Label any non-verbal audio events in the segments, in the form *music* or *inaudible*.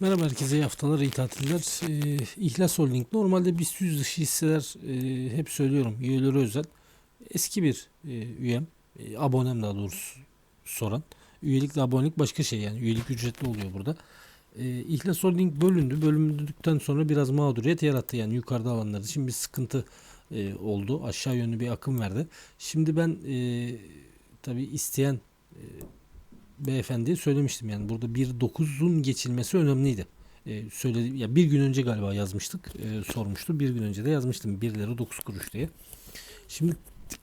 Merhaba herkese iyi haftalar, iyi tatiller. Ee, İhlas Holding normalde BIST 100 dışı hisseler e, hep söylüyorum üyeleri özel. Eski bir e, üyem, e, abonem daha doğrusu soran. Üyelikle abonelik başka şey yani üyelik ücretli oluyor burada. E, İhlas Holding bölündü. Bölündükten sonra biraz mağduriyet yarattı yani yukarıda alanlar için bir sıkıntı e, oldu. Aşağı yönlü bir akım verdi. Şimdi ben e, tabii isteyen e, beyefendiye söylemiştim yani burada 1.9'un geçilmesi önemliydi. Ee, söyledi ya bir gün önce galiba yazmıştık. Ee, sormuştu. Bir gün önce de yazmıştım 1 lira 9 kuruş diye. Şimdi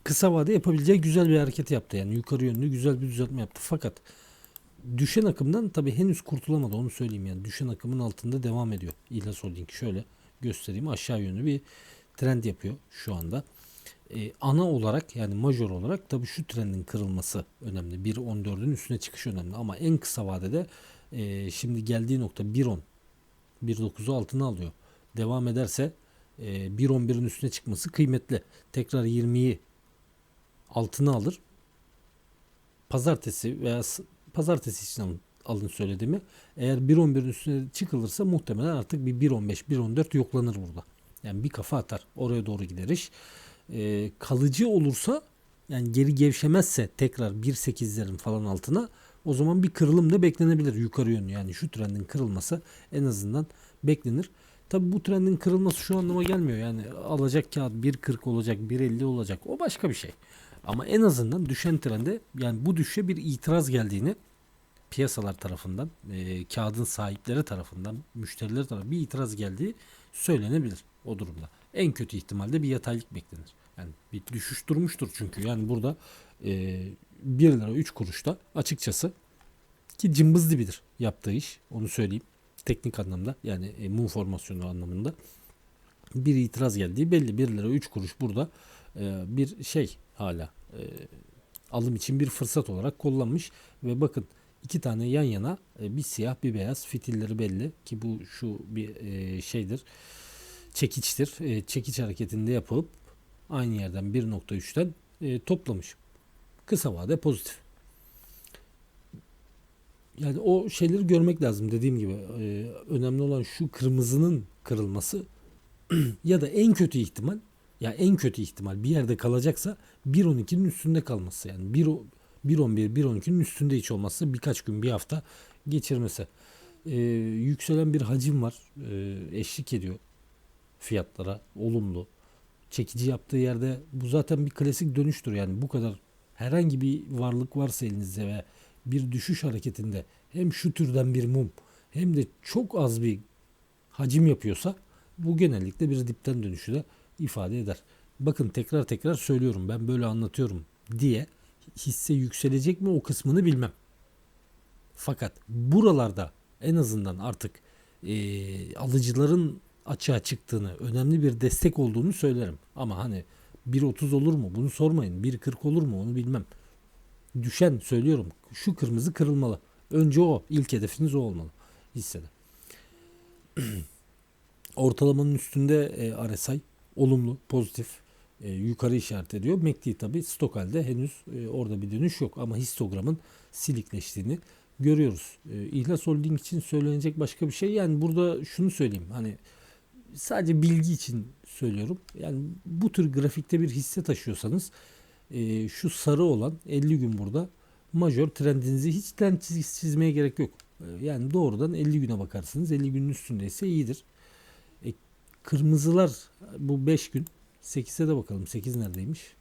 kısa vade yapabileceği güzel bir hareket yaptı yani yukarı yönlü güzel bir düzeltme yaptı. Fakat düşen akımdan tabii henüz kurtulamadı onu söyleyeyim yani düşen akımın altında devam ediyor. İhlas Holding şöyle göstereyim aşağı yönlü bir trend yapıyor şu anda e, ana olarak yani major olarak tabii şu trendin kırılması önemli. 1.14'ün üstüne çıkış önemli ama en kısa vadede e, şimdi geldiği nokta 1.10 1.9'u altına alıyor. Devam ederse e, 1.11'in üstüne çıkması kıymetli. Tekrar 20'yi altına alır. Pazartesi veya pazartesi için alın, alın söylediğimi. Eğer 1.11'in üstüne çıkılırsa muhtemelen artık bir 1.15 1.14 yoklanır burada. Yani bir kafa atar. Oraya doğru gider iş e, kalıcı olursa yani geri gevşemezse tekrar 1.8'lerin falan altına o zaman bir kırılım da beklenebilir yukarı yönlü. Yani şu trendin kırılması en azından beklenir. Tabi bu trendin kırılması şu anlama gelmiyor. Yani alacak kağıt 1.40 olacak, 1.50 olacak. O başka bir şey. Ama en azından düşen trende yani bu düşüşe bir itiraz geldiğini piyasalar tarafından, e, kağıdın sahipleri tarafından, müşterileri tarafından bir itiraz geldiği söylenebilir o durumda. En kötü ihtimalde bir yataylık beklenir. Yani bir düşüş durmuştur çünkü. Yani burada e, 1 lira 3 kuruşta açıkçası ki cımbız dibidir yaptığı iş. Onu söyleyeyim. Teknik anlamda yani e, mum formasyonu anlamında bir itiraz geldiği belli. 1 lira 3 kuruş burada e, bir şey hala e, alım için bir fırsat olarak kullanmış ve bakın iki tane yan yana e, bir siyah bir beyaz fitilleri belli ki bu şu bir e, şeydir çekiçtir. E, çekiç hareketinde yapıp aynı yerden 1.3'ten e, toplamış. Kısa vade pozitif. Yani o şeyleri görmek lazım dediğim gibi. E, önemli olan şu kırmızının kırılması *clears throat* ya da en kötü ihtimal ya en kötü ihtimal bir yerde kalacaksa 1.12'nin üstünde kalması yani 1 1.11 1.12'nin üstünde hiç olmazsa birkaç gün bir hafta geçirmesi. E, yükselen bir hacim var. E, eşlik ediyor fiyatlara olumlu. Çekici yaptığı yerde bu zaten bir klasik dönüştür yani bu kadar herhangi bir varlık varsa elinizde ve bir düşüş hareketinde hem şu türden bir mum hem de çok az bir hacim yapıyorsa bu genellikle bir dipten dönüşü de ifade eder. Bakın tekrar tekrar söylüyorum ben böyle anlatıyorum diye hisse yükselecek mi o kısmını bilmem. Fakat buralarda en azından artık e, alıcıların açığa çıktığını, önemli bir destek olduğunu söylerim. Ama hani 1.30 olur mu? Bunu sormayın. 1.40 olur mu? Onu bilmem. Düşen söylüyorum. Şu kırmızı kırılmalı. Önce o. ilk hedefiniz o olmalı hissede. *clears throat* Ortalamanın üstünde e, RSI olumlu, pozitif e, yukarı işaret ediyor. MACD tabi stok halde henüz e, orada bir dönüş yok ama histogramın silikleştiğini görüyoruz. E, İhlas Holding için söylenecek başka bir şey yani burada şunu söyleyeyim hani sadece bilgi için söylüyorum. Yani bu tür grafikte bir hisse taşıyorsanız e, şu sarı olan 50 gün burada major trendinizi hiç trend çizgisi çizmeye gerek yok. E, yani doğrudan 50 güne bakarsınız. 50 günün üstündeyse iyidir. E, kırmızılar bu 5 gün 8'e de bakalım. 8 neredeymiş?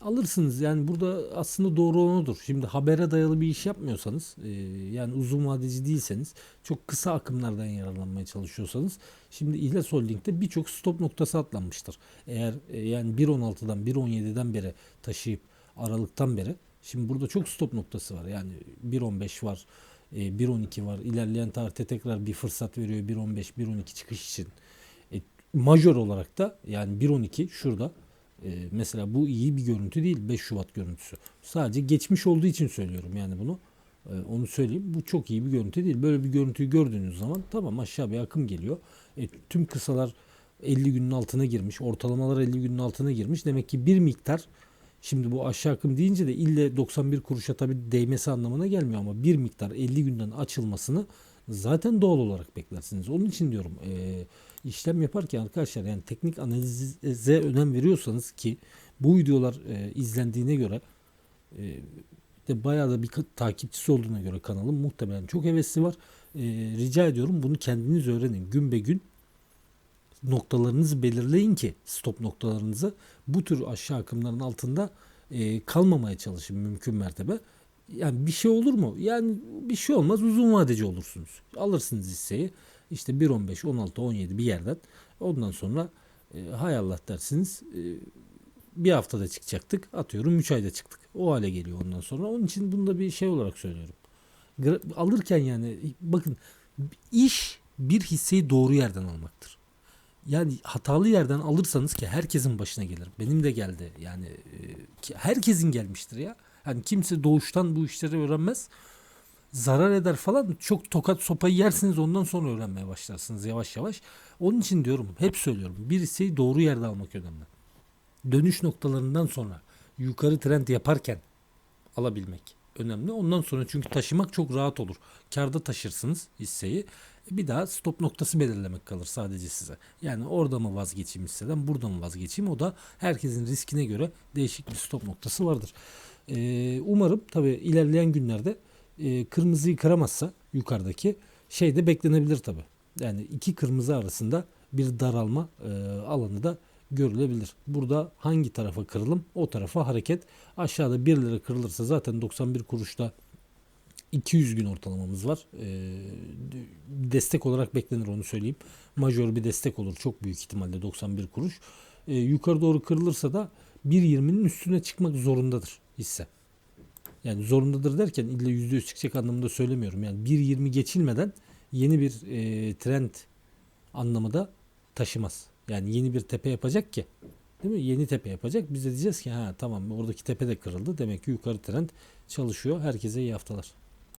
Alırsınız. Yani burada aslında doğru olan odur. Şimdi habere dayalı bir iş yapmıyorsanız e, yani uzun vadeci değilseniz çok kısa akımlardan yararlanmaya çalışıyorsanız şimdi İhlas Holding'de birçok stop noktası atlanmıştır. Eğer e, yani 1.16'dan 1.17'den beri taşıyıp Aralık'tan beri şimdi burada çok stop noktası var. Yani 1.15 var. E, 1.12 var. İlerleyen tarihte tekrar bir fırsat veriyor 1.15 1.12 çıkış için. E, majör olarak da yani 1.12 şurada ee, mesela bu iyi bir görüntü değil 5 Şubat görüntüsü. Sadece geçmiş olduğu için söylüyorum yani bunu. Ee, onu söyleyeyim. Bu çok iyi bir görüntü değil. Böyle bir görüntüyü gördüğünüz zaman tamam aşağı bir akım geliyor. E, tüm kısalar 50 günün altına girmiş. Ortalamalar 50 günün altına girmiş. Demek ki bir miktar Şimdi bu aşağı akım deyince de ille 91 kuruşa tabii değmesi anlamına gelmiyor ama bir miktar 50 günden açılmasını zaten doğal olarak beklersiniz. Onun için diyorum e, işlem yaparken arkadaşlar yani teknik analize önem veriyorsanız ki bu videolar e, izlendiğine göre e, de bayağı da bir takipçisi olduğuna göre kanalın muhtemelen çok hevesli var. E, rica ediyorum bunu kendiniz öğrenin. Gün be gün noktalarınızı belirleyin ki stop noktalarınızı bu tür aşağı akımların altında e, kalmamaya çalışın mümkün mertebe. Yani bir şey olur mu? Yani bir şey olmaz uzun vadeci olursunuz. Alırsınız hisseyi işte 1.15, 16, 17 bir yerden. Ondan sonra e, hay Allah dersiniz. E, bir haftada çıkacaktık. Atıyorum 3 ayda çıktık. O hale geliyor ondan sonra. Onun için bunu da bir şey olarak söylüyorum. Alırken yani bakın iş bir hisseyi doğru yerden almaktır. Yani hatalı yerden alırsanız ki herkesin başına gelir. Benim de geldi. Yani e, herkesin gelmiştir ya. Hani kimse doğuştan bu işleri öğrenmez. Zarar eder falan. Çok tokat sopayı yersiniz ondan sonra öğrenmeye başlarsınız yavaş yavaş. Onun için diyorum hep söylüyorum. Bir hisseyi doğru yerde almak önemli. Dönüş noktalarından sonra yukarı trend yaparken alabilmek önemli. Ondan sonra çünkü taşımak çok rahat olur. Karda taşırsınız hisseyi. Bir daha stop noktası belirlemek kalır sadece size. Yani orada mı vazgeçeyim hisseden, burada mı vazgeçeyim? O da herkesin riskine göre değişik bir stop noktası vardır. Ee, umarım tabii ilerleyen günlerde e, kırmızıyı kıramazsa yukarıdaki şey de beklenebilir tabii. Yani iki kırmızı arasında bir daralma e, alanı da görülebilir. Burada hangi tarafa kırılım o tarafa hareket. Aşağıda 1 lira kırılırsa zaten 91 kuruşta 200 gün ortalamamız var. Ee, destek olarak beklenir onu söyleyeyim. Majör bir destek olur çok büyük ihtimalle 91 kuruş. Ee, yukarı doğru kırılırsa da 1.20'nin üstüne çıkmak zorundadır hisse. Yani zorundadır derken illa %100 çıkacak anlamında söylemiyorum. Yani 1.20 geçilmeden yeni bir e, trend anlamında taşımaz. Yani yeni bir tepe yapacak ki değil mi? Yeni tepe yapacak. Biz de diyeceğiz ki ha tamam oradaki tepe de kırıldı. Demek ki yukarı trend çalışıyor. Herkese iyi haftalar.